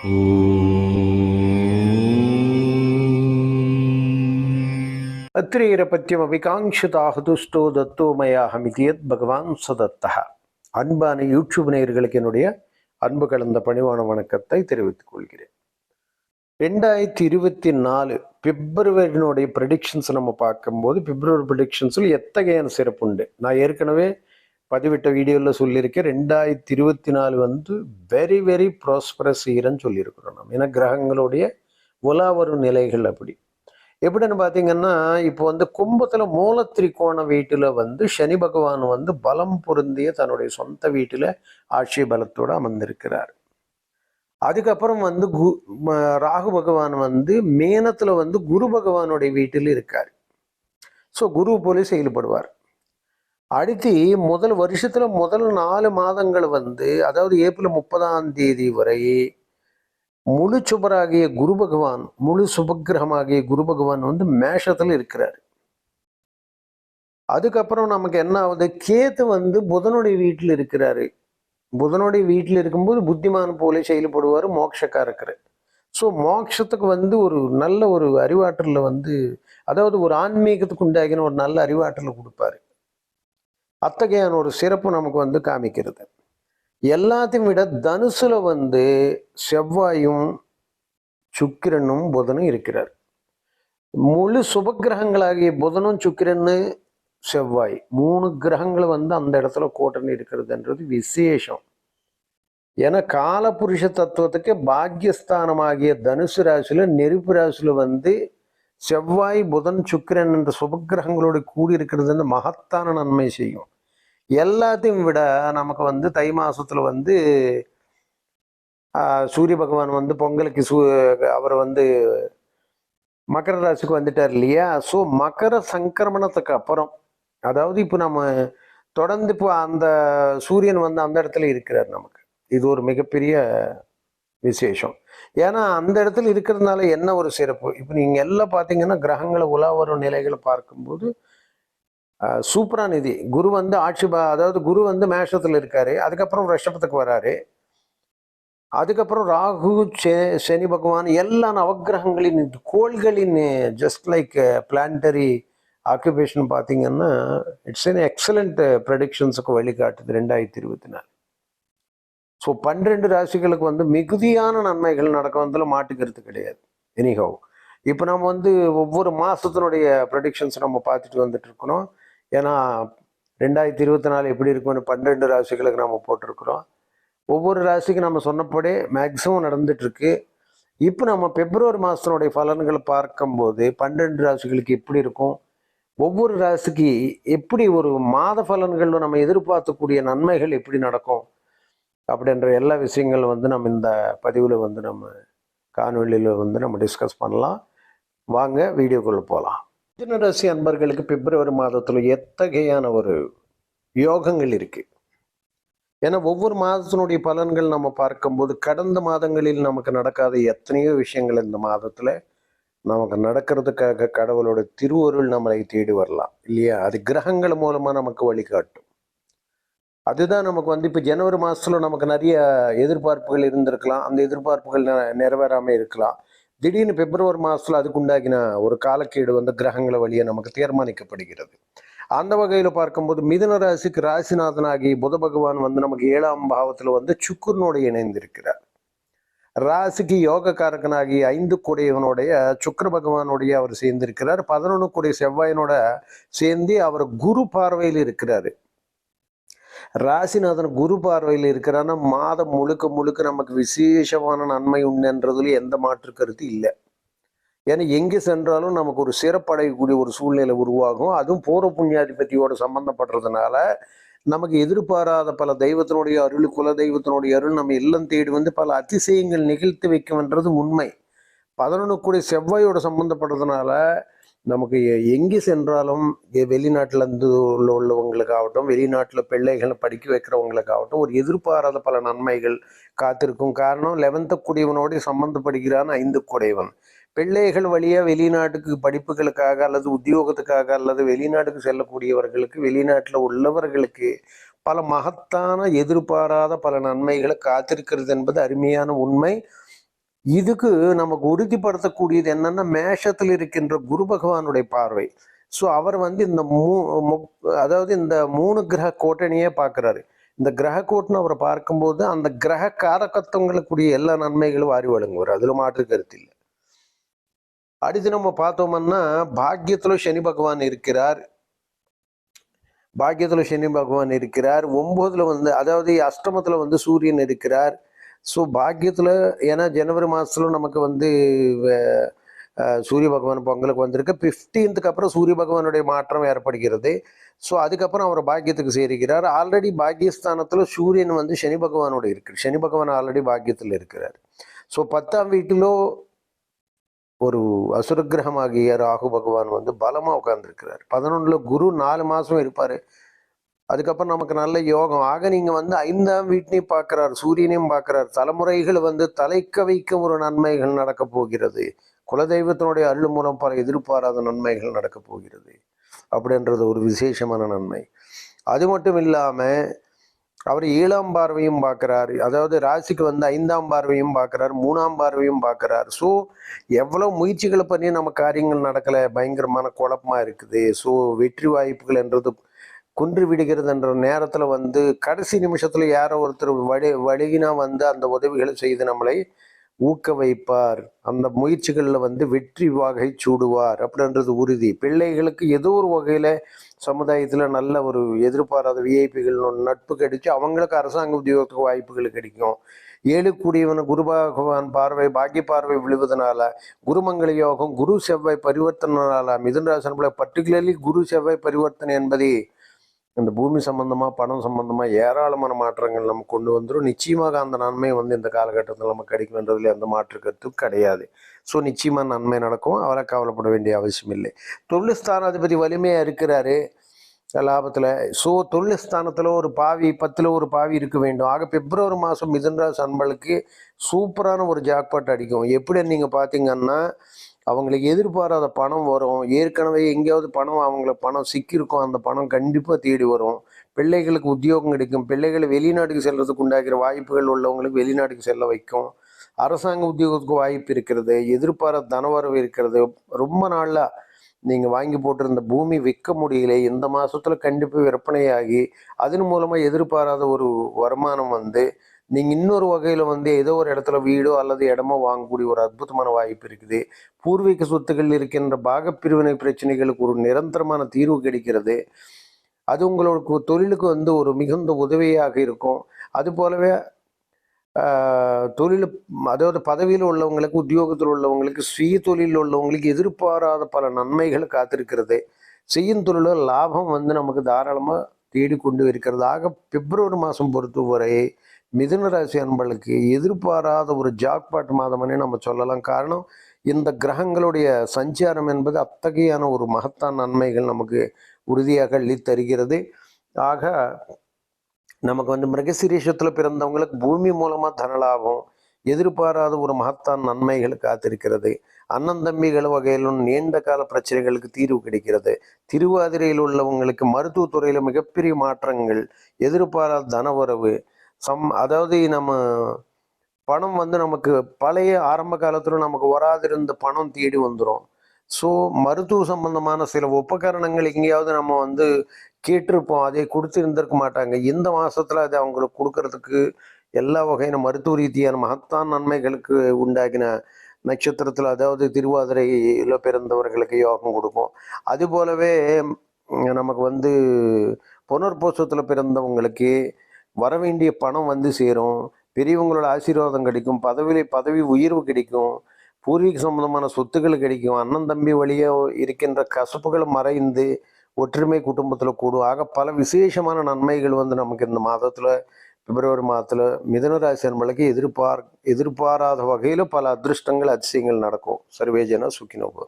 அத்திரேரபத்தியம் அபிகாங்ஷிதாக துஷ்டோ தத்தோ மயாஹமிதி பகவான் சதத்தः அன்பான யூடியூப் நேயர்களுக்கு என்னுடைய அன்பு கலந்த பணிவான வணக்கத்தை தெரிவித்துக் கொள்கிறேன். ரெண்டாயிரத்தி இருபத்தி நாலு பிப்ரவரியினுடைய ப்ரெடிக்ஷன்ஸ் நம்ம பார்க்கும்போது பிப்ரவரி ப்ரெடிக்ஷன்ஸில் எத்தகையான சிறப்பு உண்டு நான் ஏற்கனவே பதிவிட்ட வீடியோவில் சொல்லியிருக்கேன். ரெண்டாயிரத்தி இருபத்தி நாலு வந்து வெரி வெரி ப்ராஸ்பரஸ் இயர்னு சொல்லியிருக்கிறோம் நம்ம ஏன்னா கிரகங்களுடைய உலா வரும் நிலைகள் அப்படி. எப்படின்னு பார்த்தீங்கன்னா இப்போ வந்து கும்பத்தில் மூலத்திரிகோண வீட்டில் வந்து சனி பகவான் வந்து பலம் பொருந்திய தன்னுடைய சொந்த வீட்டில் ஆட்சி பலத்தோடு அமர்ந்திருக்கிறார். அதுக்கப்புறம் வந்து கு ராகு பகவான் வந்து மேனத்தில் வந்து குரு பகவானுடைய வீட்டில் இருக்கார். ஸோ குரு போல செயல்படுவார். அடுத்து முதல் வருஷத்துல முதல் நாலு மாதங்கள் வந்து அதாவது ஏப்ரல் முப்பதாம் தேதி வரை முழு சுபராகிய குரு பகவான் முழு சுபகிரகமாகிய குரு பகவான் வந்து மேஷத்துல இருக்கிறார். அதுக்கப்புறம் நமக்கு என்ன ஆகுது? கேத்து வந்து புதனுடைய வீட்டில் இருக்கிறாரு. புதனுடைய வீட்டில் இருக்கும்போது புத்திமான் போல செயல்படுவார் மோட்சக்காரக்கர் ஸோ மோட்சத்துக்கு வந்து ஒரு நல்ல ஒரு அறிவாற்றலில் வந்து அதாவது ஒரு ஆன்மீகத்துக்கு உண்டாகின ஒரு நல்ல அறிவாற்றலை கொடுப்பாரு. அத்தகையான ஒரு சிறப்பு நமக்கு வந்து காமிக்கிறது. எல்லாத்தையும் விட தனுசுல வந்து செவ்வாயும் சுக்கிரனும் புதனும் இருக்கிறார். முழு சுபகிரகங்களாகிய புதனும் சுக்கிரன்னு செவ்வாய் மூணு கிரகங்கள் வந்து அந்த இடத்துல கூட்டணி இருக்கிறதுன்றது விசேஷம். ஏன்னா காலபுருஷ தத்துவத்துக்கு பாக்யஸ்தானமாகிய தனுசு ராசியில நெருப்பு ராசியில வந்து செவ்வாய் புதன் சுக்கிரன் என்ற சுபக்கிரகங்களோடு கூடி இருக்கிறது வந்து மகத்தான நன்மை செய்யும். எல்லாத்தையும் விட நமக்கு வந்து தை மாசத்துல வந்து சூரிய பகவான் வந்து பொங்கலுக்கு சூ அவர் வந்து மகர ராசிக்கு வந்துட்டார் இல்லையா? ஸோ மகர சங்கிரமணத்துக்கு அப்புறம் அதாவது இப்போ நம்ம தொடர்ந்து இப்போ அந்த சூரியன் வந்து அந்த இடத்துல இருக்கிறார் நமக்கு. இது ஒரு மிகப்பெரிய விசேஷம். ஏன்னா அந்த இடத்துல இருக்கிறதுனால என்ன ஒரு சிறப்பு? இப்போ நீங்கள் எல்லாம் பார்த்தீங்கன்னா கிரகங்களை உலா வரும் நிலைகளை பார்க்கும்போது ஆஹ், சூப்பரான குரு வந்து ஆட்சி அதாவது குரு வந்து மேஷத்தில் இருக்காரு. அதுக்கப்புறம் ரிஷபத்துக்கு வராரு. அதுக்கப்புறம் ராகு சே- சனி பகவான் எல்லா நவகிரகங்களின் கோள்களின் ஜஸ்ட் லைக் பிளான்டரி ஆக்குபேஷன் பார்த்தீங்கன்னா இட்ஸ் என் எக்ஸலண்ட் ப்ரெடிக்ஷன்ஸுக்கு வழிகாட்டுது ரெண்டாயிரத்தி இருபத்தி நாலு. ஸோ பன்னிரெண்டு ராசிகளுக்கு வந்து மிகுதியான நன்மைகள் நடக்க வந்ததுல மாட்டுக்கிறது கிடையாது. எனிஹவ் இப்போ நம்ம வந்து ஒவ்வொரு மாதத்தினுடைய ப்ரொடிக்ஷன்ஸ் நம்ம பார்த்துட்டு வந்துட்டு இருக்கிறோம். ஏன்னா ரெண்டாயிரத்தி இருபத்தி நாலு எப்படி இருக்கும்னு பன்னிரெண்டு ராசிகளுக்கு நம்ம போட்டிருக்கிறோம். ஒவ்வொரு ராசிக்கு நம்ம சொன்னபடி மேக்ஸிமம் நடந்துட்டுருக்கு இப்போ நம்ம பிப்ரவரி மாதத்தினுடைய பலன்களை பார்க்கும்போது பன்னெண்டு ராசிகளுக்கு எப்படி இருக்கும்? ஒவ்வொரு ராசிக்கு எப்படி ஒரு மாத பலன்கள் நம்ம எதிர்பார்க்கக்கூடிய நன்மைகள் எப்படி நடக்கும்? அப்படின்ற எல்லா விஷயங்கள் வந்து நம்ம இந்த பதிவில் வந்து நம்ம காணொலியில் வந்து நம்ம டிஸ்கஸ் பண்ணலாம். வாங்க வீடியோக்குள்ள போகலாம் மிதுன ராசி அன்பர்களுக்கு பிப்ரவரி மாதத்தில் எத்தகையான ஒரு யோகங்கள் இருக்கு? ஏன்னா ஒவ்வொரு மாதத்தினுடைய பலன்கள் நம்ம பார்க்கும்போது கடந்த மாதங்களில் நமக்கு நடக்காத எத்தனையோ விஷயங்கள் இந்த மாதத்தில் நமக்கு நடக்கிறதுக்காக கடவுளோட திருவருள் நம்மளை தேடி வரலாம் இல்லையா? அது கிரகங்கள் மூலமாக நமக்கு வழிகாட்டும். அதுதான் நமக்கு வந்து இப்போ ஜனவரி மாசத்துல நமக்கு நிறைய எதிர்பார்ப்புகள் இருந்திருக்கலாம். அந்த எதிர்பார்ப்புகள் நெ- இருக்கலாம். திடீர்னு பிப்ரவரி மாசத்துல அதுக்கு உண்டாகின ஒரு காலக்கேடு வந்து கிரகங்களை வழியே நமக்கு தீர்மானிக்கப்படுகிறது. அந்த வகையில் பார்க்கும்போது மிதன ராசிக்கு ராசிநாதனாகி புத பகவான் வந்து நமக்கு ஏழாம் பாவத்துல வந்து சுக்குரனோடு இணைந்திருக்கிறார். ராசிக்கு யோகக்காரகனாகி ஐந்து கூடையவனுடைய சுக்கர பகவானுடைய அவர் சேர்ந்திருக்கிறார். பதினொன்று கூடிய செவ்வாயினோட சேர்ந்து அவர் குரு பார்வையில் இருக்கிறாரு. ராசிநாதன் குரு பார்வையில் இருக்கிறான்னா மாதம் முழுக்க முழுக்க நமக்கு விசேஷமான நன்மை உண்டுன்றதுல எந்த மாற்று கருத்து இல்லை. ஏன்னா எங்கே சென்றாலும் நமக்கு ஒரு சிறப்படையக்கூடிய ஒரு சூழ்நிலை உருவாகும். அதுவும் பூர்வ புண்ணியாதிபதியோட சம்பந்தப்படுறதுனால நமக்கு எதிர்பாராத பல தெய்வத்தினுடைய அருள் குல தெய்வத்தினுடைய அருள் நம்ம இல்லம் தேடி வந்து பல அதிசயங்கள் நிகழ்த்தி வைக்கும்ன்றது உண்மை. பதினொன்று கூடிய செவ்வாயோட சம்பந்தப்படுறதுனால நமக்கு எங்கே சென்றாலும் வெளிநாட்டில் இருந்து உள்ள உள்ளவங்களுக்காகட்டும் வெளிநாட்டில் பிள்ளைகளை படிக்க வைக்கிறவங்களுக்காகட்டும் ஒரு எதிர்பாராத பல நன்மைகள் காத்திருக்கும் காரணம் லெவன்த்து கூடியவனோடு சம்மந்தப்படுகிறான் ஐந்து கூடையவன் பிள்ளைகள் வழியாக வெளிநாட்டுக்கு படிப்புகளுக்காக அல்லது உத்தியோகத்துக்காக அல்லது வெளிநாட்டுக்கு செல்லக்கூடியவர்களுக்கு வெளிநாட்டில் உள்ளவர்களுக்கு பல மகத்தான எதிர்பாராத பல நன்மைகளை காத்திருக்கிறது என்பது அருமையான உண்மை. இதுக்கு நமக்கு உறுதிப்படுத்தக்கூடியது என்னன்னா மேஷத்தில் இருக்கின்ற குரு பகவானுடைய பார்வை. ஸோ அவர் வந்து இந்த மூ அதாவது இந்த மூணு கிரக கூட்டணியே பார்க்குறாரு. இந்த கிரக கூட்டணி அவரை பார்க்கும்போது அந்த கிரக காரகத்துவங்களுக்குரிய எல்லா நன்மைகளும் வாரி வழங்குவார். அதுல மாற்று கருத்து இல்லை. அடுத்து நம்ம பார்த்தோம்னா பாக்கியத்துல சனி பகவான் இருக்கிறார். பாக்கியத்துல சனி பகவான் இருக்கிறார். ஒன்பதுல வந்து அதாவது அஷ்டமத்துல வந்து சூரியன் இருக்கிறார். ஸோ பாக்கியத்தில் ஏன்னா ஜனவரி மாசத்துல நமக்கு வந்து சூரிய பகவான் பொங்கலுக்கு வந்திருக்கு. ஃபிஃப்டீன்த்துக்கு அப்புறம் சூரிய பகவானுடைய மாற்றம் ஏற்படுகிறது. ஸோ அதுக்கப்புறம் அவர் பாக்கியத்துக்கு சேருகிறார். ஆல்ரெடி பாக்கியஸ்தானத்தில் சூரியன் வந்து சனி பகவானோட இருக்கு. சனி பகவான் ஆல்ரெடி பாக்கியத்தில் இருக்கிறார். ஸோ பத்தாம் வீட்டிலோ ஒரு அசுரகிரகமாகிய ராகு பகவான் வந்து பலமாக உட்கார்ந்துருக்கிறார். பதினொன்றில் குரு நாலு மாதம் இருப்பார். அதுக்கப்புறம் நமக்கு நல்ல யோகம். ஆக நீங்கள் வந்து ஐந்தாம் வீட்டினையும் பார்க்குறாரு சூரியனையும் பார்க்குறார். தலைமுறைகள் வந்து தலைக்க வைக்கும் ஒரு நன்மைகள் நடக்க போகிறது. குலதெய்வத்தினுடைய அள்ளு மூலம் பல எதிர்பாராத நன்மைகள் நடக்கப் போகிறது. அப்படின்றது ஒரு விசேஷமான நன்மை. அது மட்டும் இல்லாமல் அவர் ஏழாம் பார்வையும் பார்க்குறாரு. அதாவது ராசிக்கு வந்து ஐந்தாம் பார்வையும் பார்க்குறாரு மூணாம் பார்வையும் பார்க்குறார். ஸோ எவ்வளோ முயற்சிகளை பண்ணி நம்ம காரியங்கள் நடக்கலை. பயங்கரமான குழப்பமாக இருக்குது. ஸோ வெற்றி வாய்ப்புகள் என்றது குன்று விடுகிறது என்ற வந்து கடைசி நிமிஷத்தில் யாரோ ஒருத்தர் வழி வழிகினா வந்து அந்த உதவிகளை செய்து நம்மளை ஊக்க வைப்பார். அந்த முயற்சிகளில் வந்து வெற்றி வாகை சூடுவார் அப்படின்றது உறுதி. பிள்ளைகளுக்கு ஏதோ ஒரு வகையில் சமுதாயத்தில் நல்ல ஒரு எதிர்பாராத விஐபிகள் நட்பு கிடைச்சி அவங்களுக்கு அரசாங்க உத்தியோகத்துக்கு வாய்ப்புகள் கிடைக்கும். ஏழு கூடியவன் குரு பகவான் பார்வை பாக்கிய பார்வை விழுவதனால குருமங்கள யோகம் குரு செவ்வாய் பரிவர்த்தனால மிதுன ராசனங்களை பர்டிகுலர்லி குரு செவ்வாய் பரிவர்த்தனை என்பதை இந்த பூமி சம்பந்தமா பணம் சம்பந்தமா ஏராளமான மாற்றங்கள் நம்ம கொண்டு வந்துடும் நிச்சயமாக அந்த நன்மை வந்து இந்த காலகட்டத்தில் நமக்கு கிடைக்கும்ன்றதுல எந்த மாற்று கருத்தும் கிடையாது. ஸோ நிச்சயமா நன்மை நடக்கும். அவரை கவலைப்பட வேண்டிய அவசியம் இல்லை. தொழில் ஸ்தானாதிபதி வலிமையா இருக்கிறாரு. லாபத்தில். ஸோ தொழில் ஸ்தானத்தில் ஒரு பாவி பத்தில் ஒரு பாவி இருக்க வேண்டும். ஆக பிப்ரவரி மாதம் மிதுன்ராஸ் அன்பளுக்கு சூப்பரான ஒரு ஜாக்பாட் அடிக்கும். எப்படி நீங்கள் பார்த்தீங்கன்னா அவங்களுக்கு எதிர்பாராத பணம் வரும். ஏற்கனவே எங்கேயாவது பணம் அவங்கள பணம் சிக்கியிருக்கும். அந்த பணம் கண்டிப்பாக தேடி வரும். பிள்ளைகளுக்கு உத்தியோகம் கிடைக்கும். பிள்ளைகளை வெளிநாட்டுக்கு செல்றதுக்கு உண்டாகிற வாய்ப்புகள் உள்ளவங்களுக்கு வெளிநாட்டுக்கு செல்ல வைக்கும். அரசாங்க உத்தியோகத்துக்கு வாய்ப்பு இருக்கிறது. எதிர்பாராத தனவரவு இருக்கிறது. ரொம்ப நாளாக நீங்கள் வாங்கி போட்டிருந்த பூமி விற்க முடியல. இந்த மாதத்தில் கண்டிப்பாக விற்பனையாகி அதன் மூலமாக எதிர்பாராத ஒரு வருமானம் வந்து நீங்க இன்னொரு வகையில வந்து ஏதோ ஒரு இடத்துல வீடோ அல்லது இடமோ வாங்கக்கூடிய ஒரு அற்புதமான வாய்ப்பு இருக்குது. பூர்வீக சொத்துக்கள் இருக்கின்ற பாகப்பிரிவினை பிரச்சனைகளுக்கு ஒரு நிரந்தரமான தீர்வு கிடைக்கிறது. அது உங்களுக்கு தொழிலுக்கு வந்து ஒரு மிகுந்த உதவியாக இருக்கும். அது போலவே ஆஹ், தொழில் அதாவது பதவியில் உள்ளவங்களுக்கு உத்தியோகத்தில் உள்ளவங்களுக்கு சுய தொழிலில் உள்ளவங்களுக்கு எதிர்பாராத பல நன்மைகள் காத்திருக்கிறது. செய்யும் தொழிலில் லாபம் வந்து நமக்கு தாராளமாக தேடிக்கொண்டு இருக்கிறது. ஆக பிப்ரவரி மாதம் பொறுத்தவரை மிதுன ராசி அன்பர்களுக்கு எதிர்பாராத ஒரு ஜாக்பாட் மாதம்னே நம்ம சொல்லலாம். காரணம் இந்த கிரகங்களுடைய சஞ்சாரம் என்பது அத்தகையான ஒரு மகத்தான நன்மைகள் நமக்கு உறுதியாக அள்ளி தருகிறது. ஆக நமக்கு வந்து மிருகசிரீஷத்தில் பிறந்தவங்களுக்கு பூமி மூலமாக தனலாபம் எதிர்பாராத ஒரு மகத்தான் நன்மைகள் காத்திருக்கிறது. அண்ணன் தம்பிகள் வகையிலும் நீண்ட கால பிரச்சனைகளுக்கு தீர்வு கிடைக்கிறது. திருவாதிரையில் உள்ளவங்களுக்கு மருத்துவத்துறையில் மிகப்பெரிய மாற்றங்கள் எதிர்பாராத தனவரவு சம் அதாவது நம்ம பணம் வந்து நமக்கு பழைய ஆரம்ப காலத்தில் நமக்கு வராதிருந்த பணம் தேடி வந்துடும் ஸோ மருத்துவ சம்பந்தமான சில உபகரணங்கள் எங்கேயாவது நம்ம வந்து கேட்டிருப்போம். அதை கொடுத்து இருந்திருக்க மாட்டாங்க. இந்த மாதத்தில் அதை அவங்களுக்கு கொடுக்கறதுக்கு எல்லா வகையான மருத்துவ ரீதியான மகத்தான் நன்மைகளுக்கு உண்டாகின நட்சத்திரத்தில் அதாவது திருவாதிரையில் பிறந்தவர்களுக்கு யோகம் கொடுக்கும் அது போலவே நமக்கு வந்து புனர்போஷத்தில் பிறந்தவங்களுக்கு வர வேண்டிய பணம் வந்து சேரும். பெரியவங்களோட ஆசீர்வாதம் கிடைக்கும். பதவியில் பதவி உயர்வு கிடைக்கும். பூர்வீக சம்பந்தமான சொத்துக்கள் கிடைக்கும். அண்ணன் தம்பி வழியே இருக்கின்ற கசப்புகள் மறைந்து ஒற்றுமை குடும்பத்தில் கூடும். ஆக பல விசேஷமான நன்மைகள் வந்து நமக்கு இந்த மாதத்தில் பிப்ரவரி மாதத்தில் மிதனராசி நம்மளுக்கு எதிர்பார் எதிர்பாராத வகையில் பல அதிர்ஷ்டங்கள் அதிசயங்கள் நடக்கும். சர்வேஜன சுக்கினோபு